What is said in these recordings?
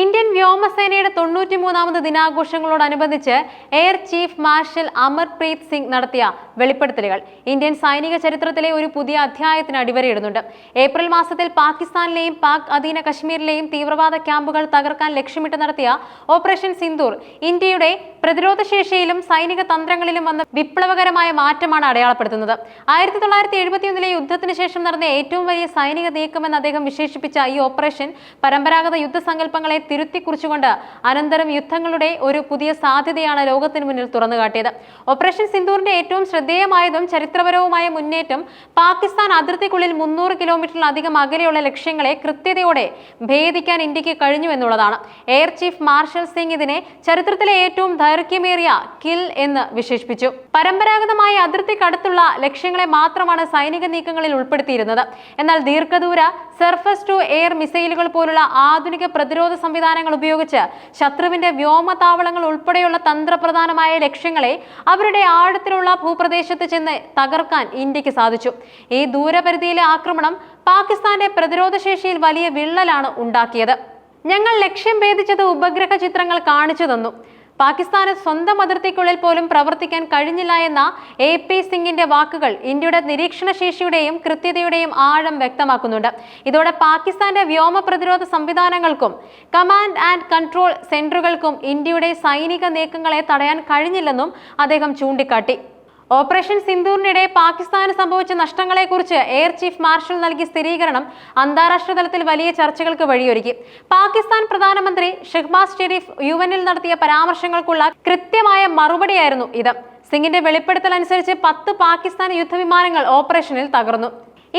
Indian വ്യോമസേനയുടെ തൊണ്ണൂറ്റിമൂന്നാമത് ദിനാഘോഷങ്ങളോടനുബന്ധിച്ച് air chief marshal Amarpreet Singh നടത്തിയ വെളിപ്പെടുത്തലുകൾ. ഇന്ത്യൻ സൈനിക ചരിത്രത്തിലെ ഒരു പുതിയ അധ്യായത്തിന് അടിവരയിടുന്നുണ്ട്. ഏപ്രിൽ മാസത്തിൽ പാകിസ്ഥാനിലെയും പാക് അധീന കശ്മീരിലെയും തീവ്രവാദ ക്യാമ്പുകൾ തകർക്കാൻ ലക്ഷ്യമിട്ട് നടത്തിയ ഓപ്പറേഷൻ സിന്ദൂർ ഇന്ത്യയുടെ പ്രതിരോധശേഷിയിലും സൈനിക തന്ത്രങ്ങളിലും വന്ന വിപ്ലവകരമായ മാറ്റമാണ് അടയാളപ്പെടുത്തുന്നത്. ആയിരത്തി തൊള്ളായിരത്തി എഴുപത്തിയൊന്നിലെ യുദ്ധത്തിന് ശേഷം നടന്ന ഏറ്റവും വലിയ സൈനിക നീക്കമെന്ന് അദ്ദേഹം വിശേഷിപ്പിച്ച ഈ ഓപ്പറേഷൻ പരമ്പരാഗത യുദ്ധസങ്കല്പങ്ങളെ തിരുത്തിക്കുറിച്ചുകൊണ്ട് അനന്തരം യുദ്ധങ്ങളുടെ ഒരു പുതിയ സാധ്യതയാണ് ലോകത്തിന് മുന്നിൽ തുറന്നു കാട്ടിയത് ഓപ്പറേഷൻ സിന്ദൂറിന്റെ ഏറ്റവും ശ്രദ്ധേയമായതും ചരിത്രപരവുമായ മുന്നേറ്റം പാകിസ്ഥാൻ അതിർത്തിക്കുള്ളിൽ മുന്നൂറ് കിലോമീറ്ററിലധികം അകലെയുള്ള ലക്ഷ്യങ്ങളെ കൃത്യതയോടെ ഭേദിക്കാൻ ഇന്ത്യയ്ക്ക് കഴിഞ്ഞു എന്നുള്ളതാണ്. എയർ ചീഫ് മാർഷൽ സിംഗ് ഇതിനെ ചരിത്രത്തിലെ ഏറ്റവും ദൈർഘ്യമേറിയ കിൽ എന്ന് വിശേഷിപ്പിച്ചു. പരമ്പരാഗതമായ അതിർത്തിക്കടുത്തുള്ള ലക്ഷ്യങ്ങളെ മാത്രമാണ് സൈനിക നീക്കങ്ങളിൽ ഉൾപ്പെടുത്തിയിരുന്നത്. എന്നാൽ ദീർഘദൂര സർഫസ് ടു എയർ മിസൈലുകൾ പോലുള്ള ആധുനിക പ്രതിരോധ സംവിധാനങ്ങൾ ഉപയോഗിച്ച് ശത്രുവിന്റെ വ്യോമതാവളങ്ങൾ ഉൾപ്പെടെയുള്ള തന്ത്രപ്രധാനമായ ലക്ഷ്യങ്ങളെ അവരുടെ ആഴത്തിലുള്ള ഭൂപ്രദേശത്ത് ചെന്ന് തകർക്കാൻ ഇന്ത്യയ്ക്ക് സാധിച്ചു. ഈ ദൂരപരിധിയിലെ ആക്രമണം പാകിസ്ഥാന്റെ പ്രതിരോധ ശേഷിയിൽ വലിയ വിള്ളലാണ് ഉണ്ടാക്കിയത്. ഞങ്ങൾ ലക്ഷ്യം ഭേദിച്ചത് ഉപഗ്രഹ ചിത്രങ്ങൾ കാണിച്ചു തന്നു. പാകിസ്ഥാന് സ്വന്തം അതിർത്തിക്കുള്ളിൽ പോലും പ്രവർത്തിക്കാൻ കഴിഞ്ഞില്ല എന്ന എ പി സിംഗിന്റെ വാക്കുകൾ ഇന്ത്യയുടെ നിരീക്ഷണ ശേഷിയുടെയും കൃത്യതയുടെയും ആഴം വ്യക്തമാക്കുന്നുണ്ട്. ഇതോടെ പാകിസ്ഥാന്റെ വ്യോമ പ്രതിരോധ സംവിധാനങ്ങൾക്കും കമാൻഡ് ആൻഡ് കൺട്രോൾ സെന്ററുകൾക്കും ഇന്ത്യയുടെ സൈനിക നീക്കങ്ങളെ തടയാൻ കഴിഞ്ഞില്ലെന്നും അദ്ദേഹം ചൂണ്ടിക്കാട്ടി. ഓപ്പറേഷൻ സിന്ധൂറിനിടെ പാകിസ്ഥാന് സംഭവിച്ച നഷ്ടങ്ങളെക്കുറിച്ച് എയർ ചീഫ് മാർഷൽ നൽകിയ സ്ഥിരീകരണം അന്താരാഷ്ട്ര തലത്തിൽ വലിയ ചർച്ചകൾക്ക് വഴിയൊരുക്കി. പാകിസ്ഥാൻ പ്രധാനമന്ത്രി ഷെഹ്ബാസ് ഷെരീഫ് യു എനിൽ നടത്തിയ പരാമർശങ്ങൾക്കുള്ള കൃത്യമായ മറുപടിയായിരുന്നു ഇത്. സിംഗിന്റെ വെളിപ്പെടുത്തൽ അനുസരിച്ച് പത്ത് പാകിസ്ഥാൻ യുദ്ധവിമാനങ്ങൾ ഓപ്പറേഷനിൽ തകർന്നു.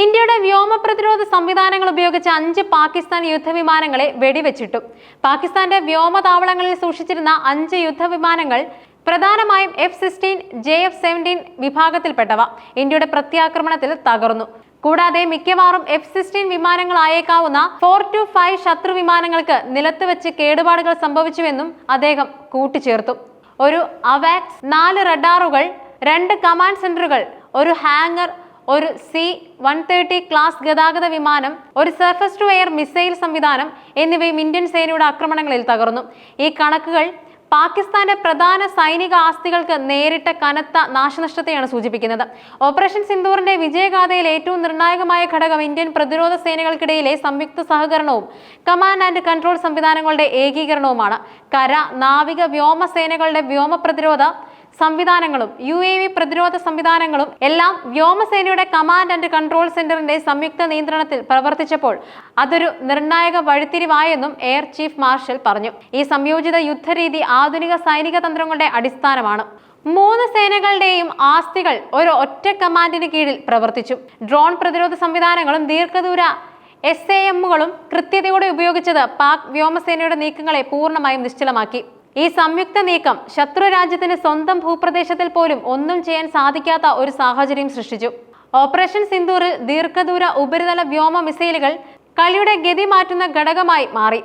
ഇന്ത്യയുടെ വ്യോമ പ്രതിരോധ സംവിധാനങ്ങൾ ഉപയോഗിച്ച് അഞ്ച് പാകിസ്ഥാൻ യുദ്ധവിമാനങ്ങളെ വെടിവെച്ചിട്ടു. പാകിസ്ഥാന്റെ വ്യോമതാവളങ്ങളിൽ സൂക്ഷിച്ചിരുന്ന അഞ്ച് യുദ്ധവിമാനങ്ങൾ പ്രധാനമായും F sixteen J F seventeen വിഭാഗത്തിൽപ്പെട്ടവ ഇന്ത്യയുടെ പ്രത്യാക്രമണത്തിൽ തകർന്നു. കൂടാതെ മിക്കവാറും എഫ് സിക്സ്റ്റീൻ വിമാനങ്ങളായേക്കാവുന്ന ഫോർ ടു ഫൈവ് ശത്രു വിമാനങ്ങൾക്ക് നിലത്ത് വെച്ച് കേടുപാടുകൾ സംഭവിച്ചുവെന്നും അദ്ദേഹം കൂട്ടിച്ചേർത്തു. ഒരു അവാക്സ് നാല് റഡാറുകൾ രണ്ട് കമാൻഡ് സെന്ററുകൾ ഒരു ഹാങ്ങർ ഒരു സി വൺ തേർട്ടി ക്ലാസ് ഗതാഗത വിമാനം ഒരു സർഫസ് ടു എയർ മിസൈൽ സംവിധാനം എന്നിവയും ഇന്ത്യൻ സേനയുടെ ആക്രമണങ്ങളിൽ തകർന്നു. ഈ കണക്കുകൾ പാകിസ്ഥാന്റെ പ്രധാന സൈനിക ആസ്തികൾക്ക് നേരിട്ട കനത്ത നാശനഷ്ടത്തെയാണ് സൂചിപ്പിക്കുന്നത്. ഓപ്പറേഷൻ സിന്ദൂറിന്റെ വിജയഗാഥയിൽ ഏറ്റവും നിർണായകമായ ഘടകം ഇന്ത്യൻ പ്രതിരോധ സേനകൾക്കിടയിലെ സംയുക്ത സഹകരണവും കമാൻഡ് ആൻഡ് കൺട്രോൾ സംവിധാനങ്ങളുടെ ഏകീകരണവുമാണ്. കര നാവിക വ്യോമ സേനകളുടെ വ്യോമ പ്രതിരോധ സംവിധാനങ്ങളും യു എ വി പ്രതിരോധ സംവിധാനങ്ങളും എല്ലാം വ്യോമസേനയുടെ കമാൻഡ് ആൻഡ് കൺട്രോൾ സെന്ററിന്റെ സംയുക്ത നിയന്ത്രണത്തിൽ പ്രവർത്തിച്ചപ്പോൾ അതൊരു നിർണായക വഴിത്തിരിവായെന്നും എയർ ചീഫ് മാർഷൽ പറഞ്ഞു. ഈ സംയോജിത യുദ്ധരീതി ആധുനിക സൈനിക തന്ത്രങ്ങളുടെ അടിസ്ഥാനമാണ്. മൂന്ന് സേനകളുടെയും ആസ്തികൾ ഒരു ഒറ്റ കമാൻഡിന് കീഴിൽ പ്രവർത്തിച്ചു. ഡ്രോൺ പ്രതിരോധ സംവിധാനങ്ങളും ദീർഘദൂര എസ് എ എമ്മുകളും കൃത്യതയോടെ ഉപയോഗിച്ചത് പാക് വ്യോമസേനയുടെ നീക്കങ്ങളെ പൂർണമായും നിശ്ചലമാക്കി. ഈ സംയുക്ത നീക്കം ശത്രു രാജ്യത്തിന് സ്വന്തം ഭൂപ്രദേശത്തിൽ പോലും ഒന്നും ചെയ്യാൻ സാധിക്കാത്ത ഒരു സാഹചര്യം സൃഷ്ടിച്ചു. ഓപ്പറേഷൻ സിന്ദൂറിൽ ദീർഘദൂര ഉപരിതല വ്യോമ മിസൈലുകൾ കളിയുടെ ഗതി മാറ്റുന്ന ഘടകമായി മാറി.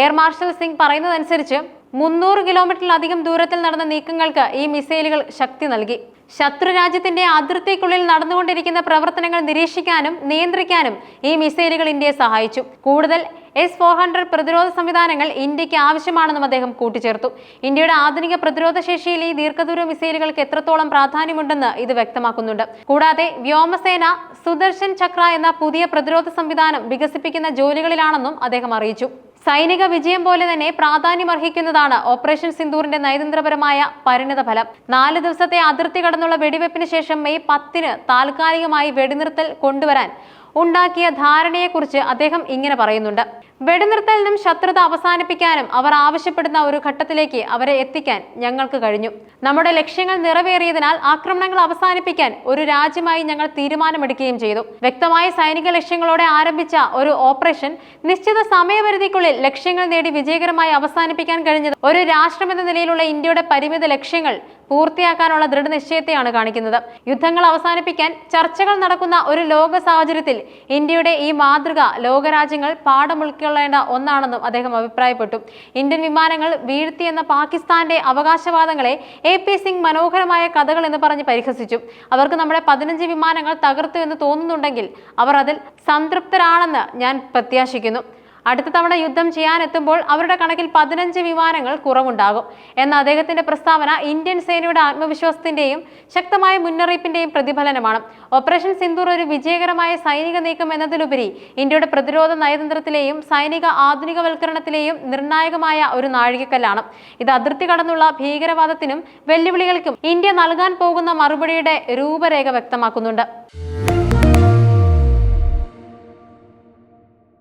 എയർ മാർഷൽ സിംഗ് പറയുന്നതനുസരിച്ച് മുന്നൂറ് കിലോമീറ്ററിലധികം ദൂരത്തിൽ നടന്ന നീക്കങ്ങൾക്ക് ഈ മിസൈലുകൾ ശക്തി നൽകി. ശത്രു രാജ്യത്തിന്റെ അതിർത്തിക്കുള്ളിൽ നടന്നുകൊണ്ടിരിക്കുന്ന പ്രവർത്തനങ്ങൾ നിരീക്ഷിക്കാനും നിയന്ത്രിക്കാനും ഈ മിസൈലുകൾ ഇന്ത്യയെ സഹായിച്ചു. കൂടുതൽ എസ് ഫോർ ഹൺഡ്രഡ് പ്രതിരോധ സംവിധാനങ്ങൾ ഇന്ത്യയ്ക്ക് ആവശ്യമാണെന്നും അദ്ദേഹം കൂട്ടിച്ചേർത്തു. ഇന്ത്യയുടെ ആധുനിക പ്രതിരോധ ശേഷിയിൽ ഈ ദീർഘദൂര മിസൈലുകൾക്ക് എത്രത്തോളം പ്രാധാന്യമുണ്ടെന്ന് ഇത് വ്യക്തമാക്കുന്നുണ്ട്. കൂടാതെ വ്യോമസേന സുദർശൻ ചക്ര എന്ന പുതിയ പ്രതിരോധ സംവിധാനം വികസിപ്പിക്കുന്ന ജോലികളിലാണെന്നും അദ്ദേഹം അറിയിച്ചു. സൈനിക വിജയം പോലെ തന്നെ പ്രാധാന്യം അർഹിക്കുന്നതാണ് ഓപ്പറേഷൻ സിന്ദൂറിന്റെ നയതന്ത്രപരമായ പരിണിത ഫലം നാല് ദിവസത്തെ അതിർത്തി കടന്നുള്ള വെടിവെപ്പിന് ശേഷം മെയ് പത്തിന് താൽക്കാലികമായി വെടിനിർത്തൽ കൊണ്ടുവരാൻ ഉണ്ടാക്കിയ ധാരണയെക്കുറിച്ച് അദ്ദേഹം ഇങ്ങനെ പറയുന്നുണ്ട്. വെടിനിർത്തലിനും ശത്രുത അവസാനിപ്പിക്കാനും അവർ ആവശ്യപ്പെടുന്ന ഒരു ഘട്ടത്തിലേക്ക് അവരെ എത്തിക്കാൻ ഞങ്ങൾക്ക് കഴിഞ്ഞു. നമ്മുടെ ലക്ഷ്യങ്ങൾ നിറവേറിയതിനാൽ ആക്രമണങ്ങൾ അവസാനിപ്പിക്കാൻ ഒരു രാജ്യമായി ഞങ്ങൾ തീരുമാനമെടുക്കുകയും ചെയ്തു. വ്യക്തമായ സൈനിക ലക്ഷ്യങ്ങളോടെ ആരംഭിച്ച ഒരു ഓപ്പറേഷൻ നിശ്ചിത സമയപരിധിക്കുള്ളിൽ ലക്ഷ്യങ്ങൾ നേടി വിജയകരമായി അവസാനിപ്പിക്കാൻ കഴിഞ്ഞത് ഒരു രാഷ്ട്രമെന്ന നിലയിലുള്ള ഇന്ത്യയുടെ പരിമിത ലക്ഷ്യങ്ങൾ പൂർത്തിയാക്കാനുള്ള ദൃഢനിശ്ചയത്തെയാണ് കാണിക്കുന്നത്. യുദ്ധങ്ങൾ അവസാനിപ്പിക്കാൻ ചർച്ചകൾ നടക്കുന്ന ഒരു ലോക സാഹചര്യത്തിൽ ഇന്ത്യയുടെ ഈ മാതൃക ലോകരാജ്യങ്ങൾ പാഠം ഉൾക്കൊള്ളേണ്ട ഒന്നാണെന്നും അദ്ദേഹം അഭിപ്രായപ്പെട്ടു. ഇന്ത്യൻ വിമാനങ്ങൾ വീഴ്ത്തിയെന്ന പാകിസ്ഥാന്റെ അവകാശവാദങ്ങളെ എ പി സിംഗ് മനോഹരമായ കഥകൾ എന്ന് പറഞ്ഞ് പരിഹസിച്ചു. അവർക്ക് നമ്മുടെ പതിനഞ്ച് വിമാനങ്ങൾ തകർത്തു എന്ന് തോന്നുന്നുണ്ടെങ്കിൽ അവർ അതിൽ സംതൃപ്തരാണെന്ന് ഞാൻ പ്രത്യാശിക്കുന്നു. അടുത്ത തവണ യുദ്ധം ചെയ്യാനെത്തുമ്പോൾ അവരുടെ കണക്കിൽ പതിനഞ്ച് വിമാനങ്ങൾ കുറവുണ്ടാകും. എന്ന അദ്ദേഹത്തിന്റെ പ്രസ്താവന ഇന്ത്യൻ സേനയുടെ ആത്മവിശ്വാസത്തിന്റെയും ശക്തമായ മുന്നറിയിപ്പിന്റെയും പ്രതിഫലനമാണ്. ഓപ്പറേഷൻ സിന്ദൂർ ഒരു വിജയകരമായ സൈനിക നീക്കം എന്നതിലുപരി ഇന്ത്യയുടെ പ്രതിരോധ നയതന്ത്രത്തിലെയും സൈനിക ആധുനികവൽക്കരണത്തിലെയും നിർണായകമായ ഒരു നാഴികക്കല്ലാണ്. ഇത് അതിർത്തി കടന്നുള്ള ഭീകരവാദത്തിനും വെല്ലുവിളികൾക്കും ഇന്ത്യ നൽകാൻ പോകുന്ന മറുപടിയുടെ രൂപരേഖ വ്യക്തമാക്കുന്നുണ്ട്.